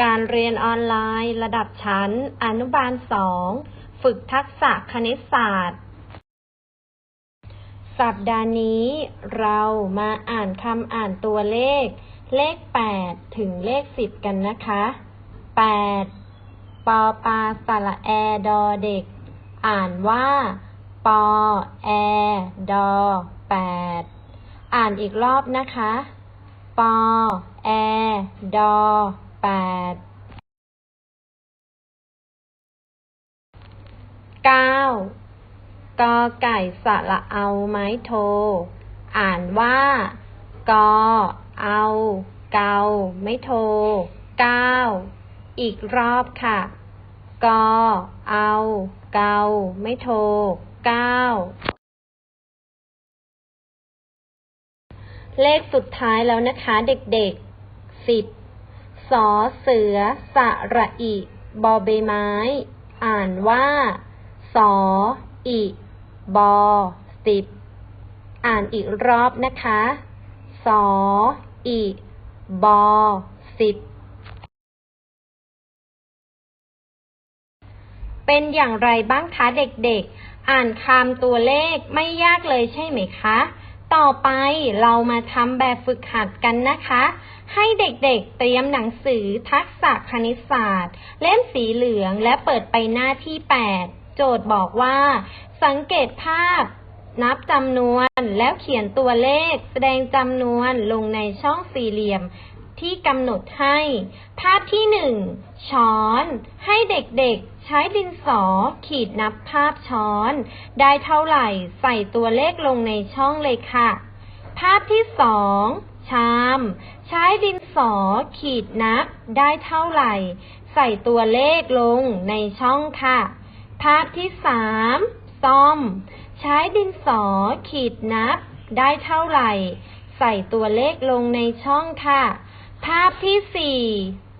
การเรียนออนไลน์ ระดับชั้น อนุบาล 2 ฝึกทักษะคณิตศาสตร์ สัปดาห์นี้ เรามาอ่านคำอ่านตัวเลข เลข 8 ถึงเลข 10 กันนะคะ 8 ปอปาสระแอดอเด็ก อ่านว่า ปอแอดอ8 อ่านอีกรอบนะคะ ปอแอดอ แปดเก้ากอไก่สระเอาไม้โท อ่านว่ากอเอาเกาไม่โทเก้าอีกรอบค่ะกอเอาเกาไม่โทเก้าเลขสุดท้ายแล้วนะคะ เด็กๆสิบ สอเสือสระอิบอใบไม้ อ่านว่า สออิบอสิบ อ่านอีกรอบนะคะ สออิบอสิบ เป็นอย่างไรบ้างคะเด็กๆ อ่านคำตัวเลขไม่ยากเลยใช่ไหมคะ ต่อไปเรามาทำแบบฝึกหัดกันนะคะ ให้เด็กๆเตรียมหนังสือทักษะคณิตศาสตร์ เล่มสีเหลืองและเปิดไปหน้าที่ 8 โจทย์บอกว่า สังเกตภาพ นับจำนวนแล้วเขียนตัวเลข แสดงจำนวนลงในช่องสี่เหลี่ยมที่กำหนดให้ ภาพที่หนึ่งช้อน ให้เด็กๆ ใช้ดินสอขีดนับภาพช้อน ได้เท่าไหร่ใส่ตัวเลขลงในช่องเลยค่ะ ภาพที่สองชาม ใช้ดินสอขีดนับ ได้เท่าไหร่ ใส่ตัวเลขลงในช่องค่ะ ภาพที่สามซ่อม ใช้ดินสอขีดนับ ได้เท่าไหร่ ใส่ตัวเลขลงในช่องค่ะ ภาพที่สี่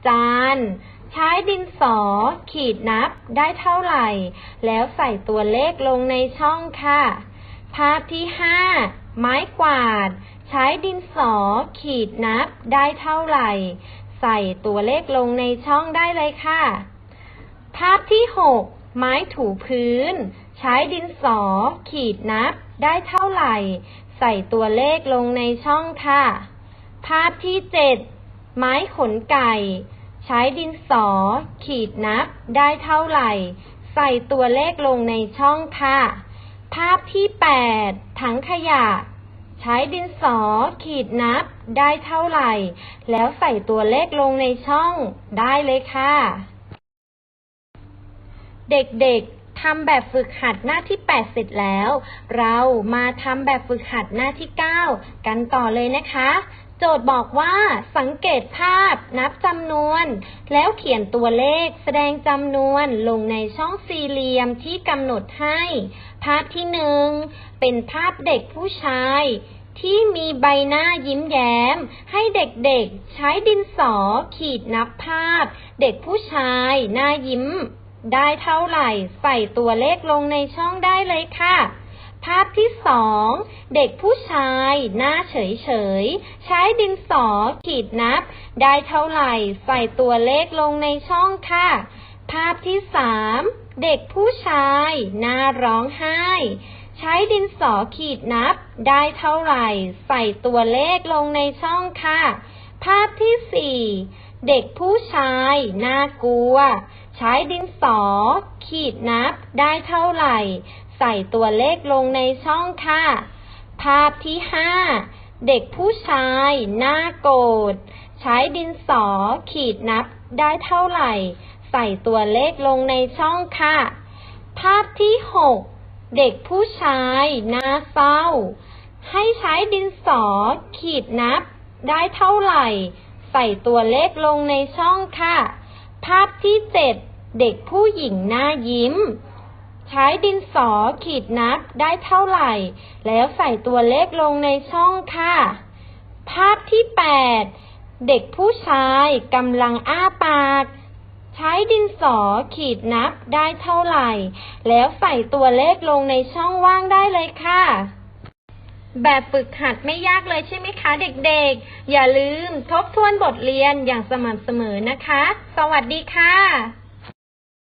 จาน ใช้ดินสอ ขีดนับได้เท่าไหร่ แล้วใส่ตัวเลขลงในช่องค่ะ ภาพที่ห้าไม้กวาด ใช้ดินสอ ขีดนับได้เท่าไหร่ ใส่ตัวเลขลงในช่องได้เลยค่ะ ภาพที่หกไม้ถูพื้น ใช้ดินสอ ขีดนับได้เท่าไหร่ ใส่ตัวเลขลงในช่องค่ะ ภาพที่เจ็ดไม้ขนไก่ ใช้ดินสอ ขีดนับได้เท่าไหร่ ใส่ตัวเลขลงในช่องค่ะ ภาพที่แปดถังขยะ ใช้ดินสอ ขีดนับได้เท่าไหร่ แล้วใส่ตัวเลขลงในช่องได้เลยค่ะ เด็กๆทำแบบฝึกหัดหน้าที่ 8 เสร็จแล้ว เรามาทำแบบฝึกหัดหน้าที่ 9 กันต่อเลยนะคะ โจทย์บอกว่าสังเกตภาพนับจำนวน แล้วเขียนตัวเลขแสดงจำนวนลงในช่องสี่เหลี่ยมที่กำหนดให้ ภาพที่หนึ่งเป็นภาพเด็กผู้ชาย ที่มีใบหน้ายิ้มแย้ม ให้เด็กๆใช้ดินสอขีดนับภาพ เด็กผู้ชายหน้ายิ้ม ได้เท่าไหร่ใส่ตัวเลขลงในช่องได้เลยค่ะ ภาพที่สองเด็กผู้ชายหน้าเฉยๆใช้ดินสอขีดนับ ได้เท่าไหร่ใส่ตัวเลขลงในช่องค่ะ ภาพที่สามเด็กผู้ชายหน้าร้องไห้ ใช้ดินสอขีดนับ ได้เท่าไหร่ใส่ตัวเลขลงในช่องค่ะ ภาพที่สี่เด็กผู้ชายน่ากลัว ใช้ดินสอ ขีดนับได้เท่าไหร่ ใส่ตัวเลขลงในช่องค่ะ ภาพที่ห้าเด็กผู้ชายหน่าโกรธใช้ดินสอขีดนับได้เท่าไหร่ ใส่ตัวเลขลงในช่องค่ะ ภาพที่หกเด็กผู้ชายหน่าเศร้า ให้ใช้ดินสอขีดนับได้เท่าไหร่ ใส่ตัวเลขลงในช่องค่ะ ภาพที่เจ็ดเด็กผู้หญิงหน้ายิ้ม ใช้ดินสอขีดนับได้เท่าไหร่ แล้วใส่ตัวเลขลงในช่องค่ะ ภาพที่แปดเด็กผู้ชายกำลังอ้าปาก ใช้ดินสอขีดนับได้เท่าไหร่ แล้วใส่ตัวเลขลงในช่องว่างได้เลยค่ะ แบบฝึกหัดไม่ยากเลยใช่ไหมคะเด็กๆ อย่าลืมทบทวนบทเรียนอย่างสม่ำเสมอนะคะ สวัสดีค่ะ